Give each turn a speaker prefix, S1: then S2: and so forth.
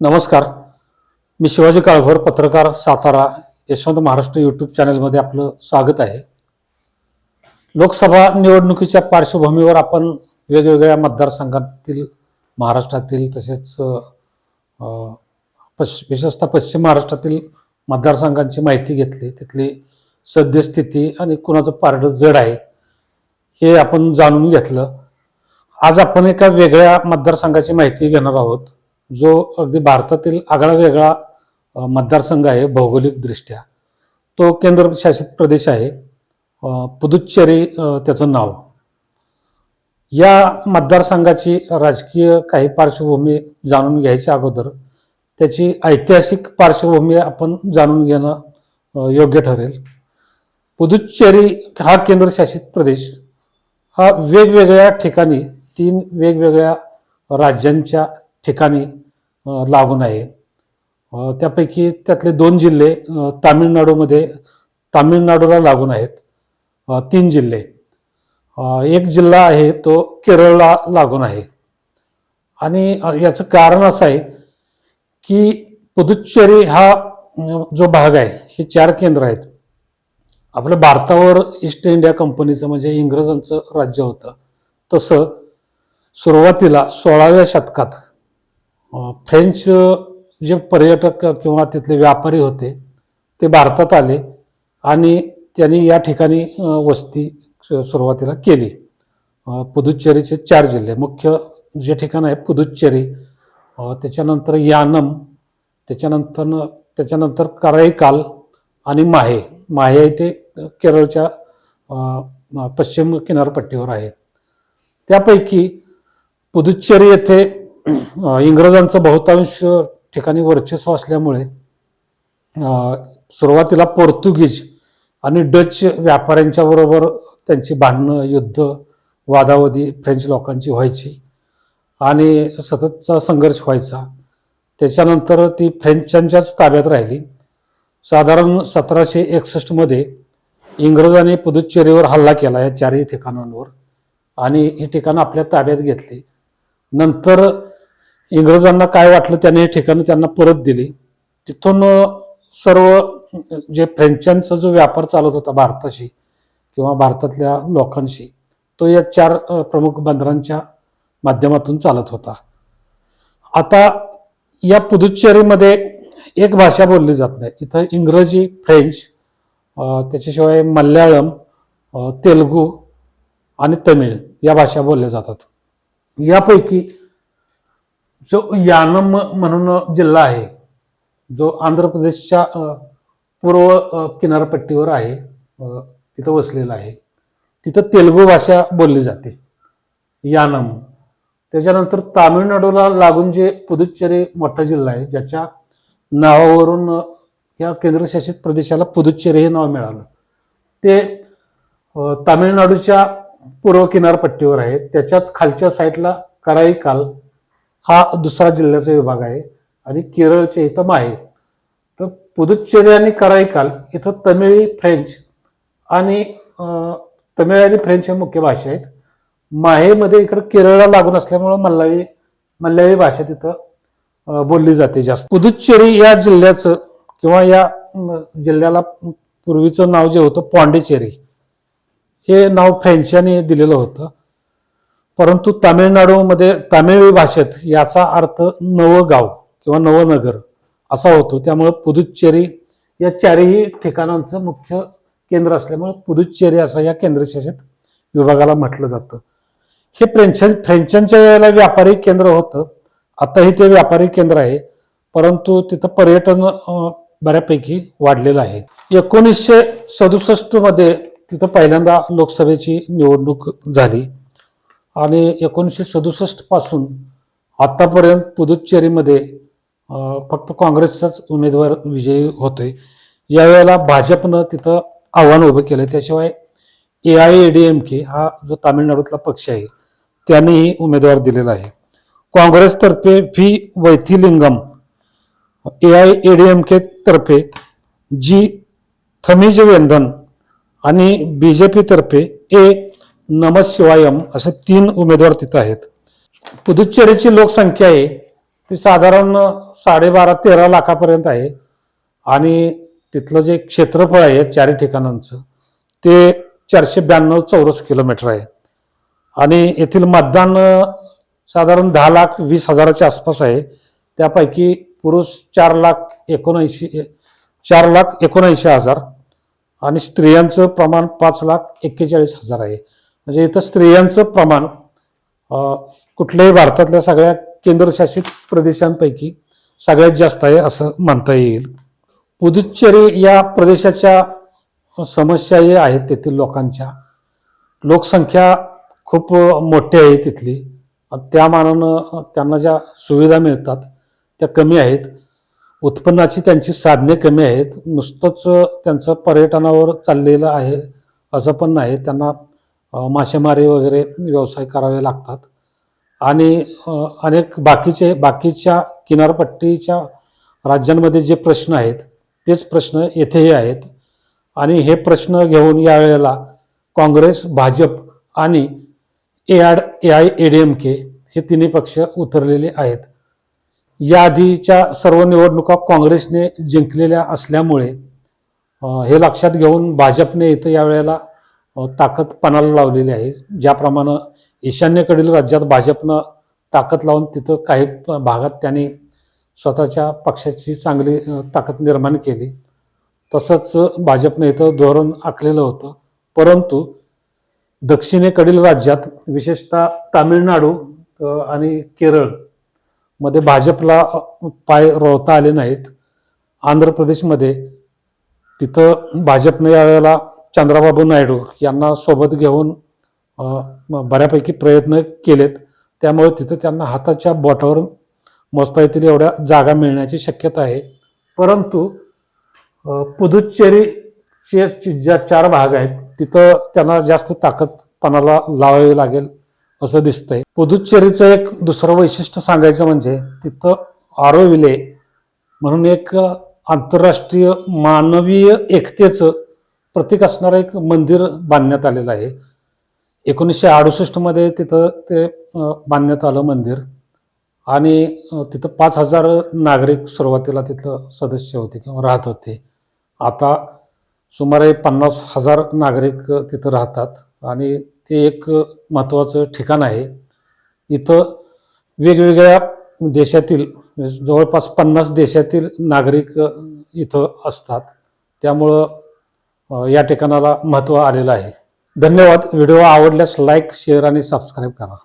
S1: नमस्कार. मी शिवाजी काळभोर पत्रकार सातारा यशवंत महाराष्ट्र यूट्यूब चॅनलमध्ये आपलं स्वागत आहे. लोकसभा निवडणुकीच्या पार्श्वभूमीवर आपण वेगवेगळ्या मतदारसंघातील महाराष्ट्रातील तसेच पश विशेषतः पश्चिम महाराष्ट्रातील मतदारसंघांची माहिती घेतली. तिथली सद्यस्थिती आणि कुणाचं पारडं जड आहे हे आपण जाणून घेतलं. आज आपण एका वेगळ्या मतदारसंघाची माहिती घेणार आहोत. जो अगदी भारतातील आगळा वेगळा मतदारसंघ आहे भौगोलिकदृष्ट्या तो केंद्रशासित प्रदेश आहे पुदुच्चेरी त्याचं नाव. या मतदारसंघाची राजकीय काही पार्श्वभूमी जाणून घ्यायच्या अगोदर त्याची ऐतिहासिक पार्श्वभूमी आपण जाणून घेणं योग्य ठरेल. पुदुच्चेरी हा केंद्रशासित प्रदेश हा वेगवेगळ्या ठिकाणी तीन वेगवेगळ्या राज्यांच्या ठिकाणी लागून आहे त्यापैकी त्यातले दोन जिल्हे तामिळनाडूमध्ये तामिळनाडूला लागून आहेत. तीन जिल्हे. एक जिल्हा आहे तो केरळला लागून आहे. आणि याचं कारण असं आहे की पुदुच्चेरी हा जो भाग आहे हे चार केंद्र आहेत. आपल्या भारतावर ईस्ट इंडिया कंपनीचं म्हणजे इंग्रजांचं राज्य होतं. तसं सुरुवातीला सोळाव्या शतकात फ्रेंच जे पर्यटक किंवा तिथले व्यापारी होते ते भारतात आले आणि त्यांनी या ठिकाणी वस्ती सुरुवातीला केली. पुदुच्चेरीचे चार जिल्हे. मुख्य जे ठिकाण आहे पुदुच्चेरी त्याच्यानंतर यानम त्याच्यानंतर त्याच्यानंतर कराईकाल आणि माहे. माहे इथे केरळच्या पश्चिम किनारपट्टीवर आहे. त्यापैकी पुदुच्चेरी येथे इंग्रजांचं बहुतांश ठिकाणी वर्चस्व असल्यामुळे सुरुवातीला पोर्तुगीज आणि डच व्यापाऱ्यांच्या बरोबर त्यांची भांडणं युद्ध वादावधी फ्रेंच लोकांची व्हायची आणि सततचा संघर्ष व्हायचा. त्याच्यानंतर ती फ्रेंचांच्याच ताब्यात राहिली. साधारण सतराशे एकसष्टमध्ये इंग्रजांनी पुदुच्चेरीवर हल्ला केला या चारही ठिकाणांवर आणि ही ठिकाणं आपल्या ताब्यात घेतली. नंतर इंग्रजांना काय वाटलं त्याने हे ठिकाणं त्यांना परत दिली. तिथून सर्व जे फ्रेंचांचा जो व्यापार चालत होता भारताशी किंवा भारतातल्या लोकांशी तो या चार प्रमुख बंदरांच्या माध्यमातून चालत होता. आता या पुदुच्चेरीमध्ये एक भाषा बोलली जात नाही. इथं इंग्रजी फ्रेंच त्याच्याशिवाय मल्याळम तेलगू तेलुगू आणि तमिळ या भाषा बोलल्या जातात. यापैकी जो यानम म्हणून जिल्हा आहे जो आंध्र प्रदेशच्या पूर्व किनारपट्टीवर आहे तिथं वसलेला आहे. तिथं तेलुगू भाषा बोलली जाते यानम. त्याच्यानंतर तामिळनाडूला लागून जे पुदुच्चेरी मोठा जिल्हा आहे ज्याच्या नावावरून या केंद्रशासित प्रदेशाला पुदुच्चेरी हे नाव मिळालं. ते तामिळनाडूच्या पूर्व किनारपट्टीवर आहे. त्याच्याच खालच्या साईडला कराईकाल हा दुसरा जिल्ह्याचा विभाग आहे आणि केरळचे इथं माहे तर पुदुच्चेरी आणि कराईकाल इथं तमिळी फ्रेंच आणि तमिळ आणि फ्रेंच हे मुख्य भाषा आहेत. माहेमध्ये इकडं केरळला लागून असल्यामुळं मल्याळी मल्याळी भाषा तिथं बोलली जाते जास्त. पुदुच्चेरी या जिल्ह्याचं किंवा या जिल्ह्याला पूर्वीचं नाव जे होतं पॉंडिचेरी हे नाव फ्रेंचाने दिलेलं होतं. परंतु तामिळनाडूमध्ये तामिळ भाषेत याचा अर्थ नवं गाव किंवा नवं नगर असा होतो. त्यामुळं पुदुच्चेरी या चारही ठिकाणांचं मुख्य केंद्र असल्यामुळे पुदुच्चेरी असं या केंद्रशासित विभागाला म्हटलं जातं. हे फ्रेंच फ्रेंचांच्या वेळेला व्यापारी केंद्र होतं. आताही ते व्यापारी केंद्र आहे. परंतु तिथं पर्यटन बऱ्यापैकी वाढलेलं आहे. एकोणीसशे सदुसष्टमध्ये तिथं पहिल्यांदा लोकसभेची निवडणूक झाली. आणि एकोणीसशे सदुसष्टपासून आत्तापर्यंत पुदुच्चेरीमध्ये फक्त काँग्रेसचाच उमेदवार विजयी होतोय. यावेळेला भाजपनं तिथं आव्हान उभं केलं त्याशिवाय A I A D M K हा जो तामिळनाडूतला पक्ष आहे त्यांनीही उमेदवार दिलेला आहे. काँग्रेसतर्फे V. Vaithilingam A I A D M K तर्फे जी. थमिजवेंधन आणि बी जे पीतर्फे ए. नमशिवायम असे तीन उमेदवार तिथं आहेत. पुदुच्चेरीची लोकसंख्या आहे. ती साधारण साडेबारा तेरा लाखापर्यंत आहे. आणि तिथलं जे क्षेत्रफळ आहे चारही ठिकाणांचं ते चारशे ब्याण्णव चौरस किलोमीटर आहे. आणि येथील मतदान साधारण दहा लाख वीस हजाराच्या आसपास आहे. त्यापैकी पुरुष चार लाख एकोणऐंशी चार लाख एकोणऐंशी हजार आणि स्त्रियांचं प्रमाण पाच लाख एक्केचाळीस हजार आहे. म्हणजे इथं स्त्रियांचं प्रमाण कुठल्याही भारतातल्या सगळ्या केंद्रशासित प्रदेशांपैकी सगळ्यात जास्त आहे असं म्हणता येईल. पुदुच्चेरी या प्रदेशाच्या समस्याही आहेत तेथील लोकांच्या. लोकसंख्या खूप मोठी आहे तिथली. त्या मानानं त्यांना ज्या सुविधा मिळतात त्या कमी आहेत. उत्पन्नाची त्यांची साधने कमी आहेत. नुसतंच त्यांचं पर्यटनावर चाललेलं आहे असं पण नाही. त्यांना मासेमारी वगैरे व्यवसाय करावे लागतात. आणि अनेक बाकीचे बाकीच्या किनारपट्टीच्या राज्यांमध्ये जे प्रश्न आहेत तेच प्रश्न येथेही आहेत. आणि हे प्रश्न घेऊन यावेळेला काँग्रेस भाजप आणि ए आड A I A D M K हे तिन्ही पक्ष उतरलेले आहेत. याआधीच्या सर्व निवडणुका काँग्रेसने जिंकलेल्या असल्यामुळे हे लक्षात घेऊन भाजपने इथं यावेळेला ताकद पणाला लावलेली आहे. ज्याप्रमाणे ईशान्येकडील राज्यात भाजपनं ताकद लावून तिथं काही भागात त्यांनी स्वतःच्या पक्षाची चांगली ताकद निर्माण केली. तसंच भाजपने इथं धोरण आखलेलं होतं. परंतु दक्षिणेकडील राज्यात विशेषतः तामिळनाडू आणि केरळमध्ये भाजपला पाय रोवता आले नाहीत. आंध्र प्रदेशमध्ये तिथं भाजपने यावेळेला चंद्राबाबू नायडू यांना सोबत घेऊन बऱ्यापैकी प्रयत्न केलेत. त्यामुळे तिथं त्यांना हाताच्या बोटावर मोजता येतील एवढ्या जागा मिळण्याची शक्यता आहे. परंतु पुदुच्चेरीचे ज्या चार भाग आहेत तिथं त्यांना जास्त ताकदपणाला लावावी लागेल असं दिसतंय. पुदुच्चेरीचं एक दुसरं वैशिष्ट्य सांगायचं म्हणजे तिथं आरोविले म्हणून एक आंतरराष्ट्रीय मानवीय एकतेचं प्रतीक असणारं एक मंदिर बांधण्यात आलेलं आहे. एकोणीसशे अडुसष्टमध्ये तिथं ते बांधण्यात आलं मंदिर. आणि तिथं पाच हजार नागरिक सुरुवातीला तिथलं सदस्य होते किंवा राहत होते. आता सुमारे पन्नास हजार नागरिक तिथं राहतात. आणि ते एक महत्त्वाचं ठिकाण आहे. इथं वेगवेगळ्या देशातील जवळपास पन्नास देशातील नागरिक इथं असतात. त्यामुळं या ठिकाणाला महत्त्व आलेलं आहे. धन्यवाद. व्हिडिओ आवडल्यास लाईक शेअर आणि सबस्क्राईब करा.